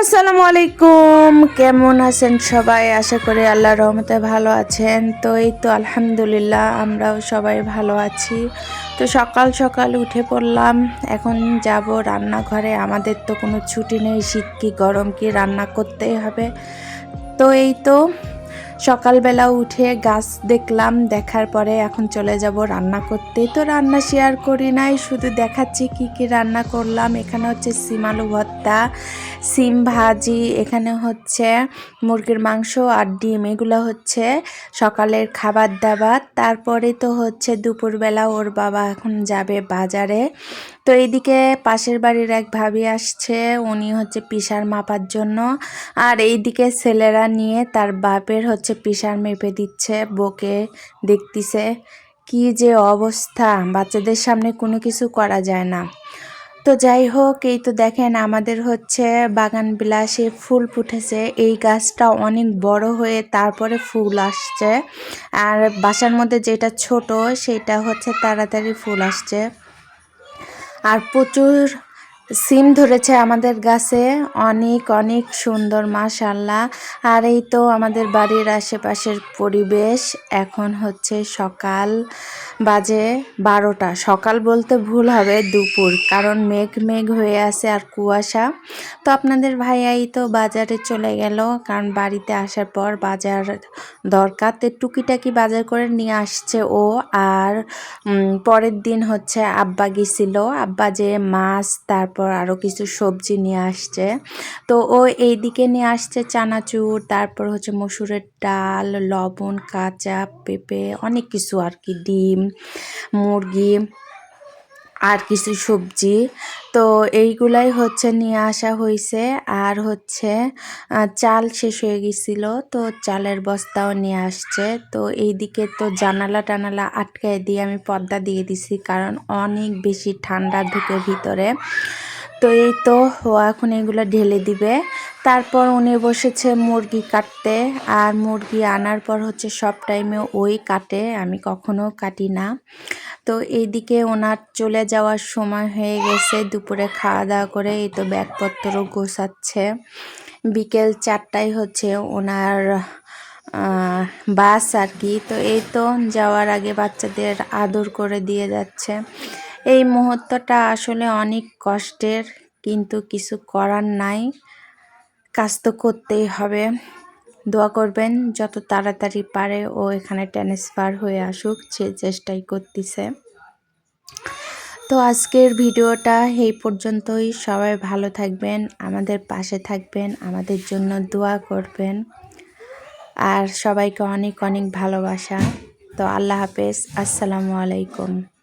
আসসালামু আলাইকুম। কেমন আছেন সবাই? আশা করি আল্লাহ রহমতে ভালো আছেন। তো এই তো আলহামদুলিল্লাহ, আমরাও সবাই ভালো আছি। তো সকাল সকাল উঠে পড়লাম। এখন যাব রান্নাঘরে। আমাদের তো কোনো ছুটি নেই, শীত কি গরম কি রান্না করতেই হবে। তো এই তো সকালবেলা উঠে গাছ দেখলাম, দেখার পরে এখন চলে যাব রান্না করতে। তো রান্না শেয়ার করি নাই, শুধু দেখাচ্ছি কি কি রান্না করলাম। এখানে হচ্ছে সিম আলু ভর্তা, সিম ভাজি, এখানে হচ্ছে মুরগির মাংস আর ডিম, এগুলো হচ্ছে সকালের খাবার দাবার। তারপরে তো হচ্ছে দুপুরবেলা ওর বাবা এখন যাবে বাজারে। তো এইদিকে পাশের বাড়ির এক ভাবি আসছে, উনি হচ্ছে পিসার মাপার জন্য। আর এইদিকে ছেলেরা নিয়ে তার বাপের হচ্ছে পিসার মেপে দিচ্ছে, বকে দেখতিছে। কি যে অবস্থা, বাচ্চাদের সামনে কোনো কিছু করা যায় না। তো যাই হোক, এই তো দেখেন আমাদের হচ্ছে বাগান বিলাসে ফুল ফুটেছে। এই গাছটা অনেক বড় হয়ে তারপরে ফুল আসছে। আর বাসার মধ্যে যেটা ছোট, সেটা হচ্ছে তাড়াতাড়ি ফুল আসছে। আর প্রচুর সিম ধরেছে আমাদের গাছে। অনেক অনেক সুন্দর মাশাল্লাহ আর এই তো আমাদের বাড়ির আশেপাশের পরিবেশ। এখন হচ্ছে সকাল বাজে বারোটা। সকাল বলতে ভুল হবে, দুপুর। কারণ মেঘ মেঘ হয়ে আছে আর কুয়াশা। তো আপনাদের ভাইয়াই তো বাজারে চলে গেল। কারণ বাড়িতে আসার পর বাজার দরকার। তো টুকিটাকি বাজার করে নিয়ে আসছে ও। আর পরের দিন হচ্ছে আব্বা গেছিল। আব্বা যে মাছ, তারপর আরও কিছু সবজি নিয়ে আসছে। তো ও এই দিকে নিয়ে আসছে চানাচুর, তারপর হচ্ছে মসুরের ডাল, লবণ, কাঁচা, পেঁপে, অনেক কিছু আর কি, ডিম, মুরগি। আর কিছু সবজি। তো এইগুলাই হচ্ছে নিয়ে আসা হয়েছে আর হচ্ছে চাল শেষ হয়ে গেছিল, তো চালের বস্তাও নিয়ে আসছে। তো এইদিকে তো জানালা টানালা আটকায় দিয়ে আমি পর্দা দিয়ে দিছি, কারণ অনেক বেশি ঠান্ডা ঢুকে ভিতরে। তো এই তো এখন এগুলো ঢেলে দিবে। তারপর উনি বসেছে মুরগি কাটতে, আর মুরগি আনার পর হচ্ছে সব টাইমে ওই কাটে, আমি কখনো কাটি না। তো এইদিকে ওনার চলে যাওয়ার সময় হয়ে গেছে, দুপুরে খাওয়া দাওয়া করে এই তো ব্যাগপত্র গোছাচ্ছে। বিকেল চারটায় হচ্ছে ওনার বাস আর কি। তো এই তো যাওয়ার আগে বাচ্চাদের আদর করে দিয়ে যাচ্ছে। এই মুহূর্তটা আসলে অনেক কষ্টের, কিন্তু কিছু করার নাই। কাজ তো করতেই হবে। দোয়া করবেন যত তাড়াতাড়ি পারে ও এখানে ট্রান্সফার হয়ে আসুক সে চেষ্টাই করতেছে। তো আজকের ভিডিওটা এই পর্যন্তই। সবাই ভালো থাকবেন, আমাদের পাশে থাকবেন, আমাদের জন্য দোয়া করবেন। আর সবাইকে অনেক অনেক ভালোবাসা। তো আল্লাহ হাফেজ, আসসালামু আলাইকুম।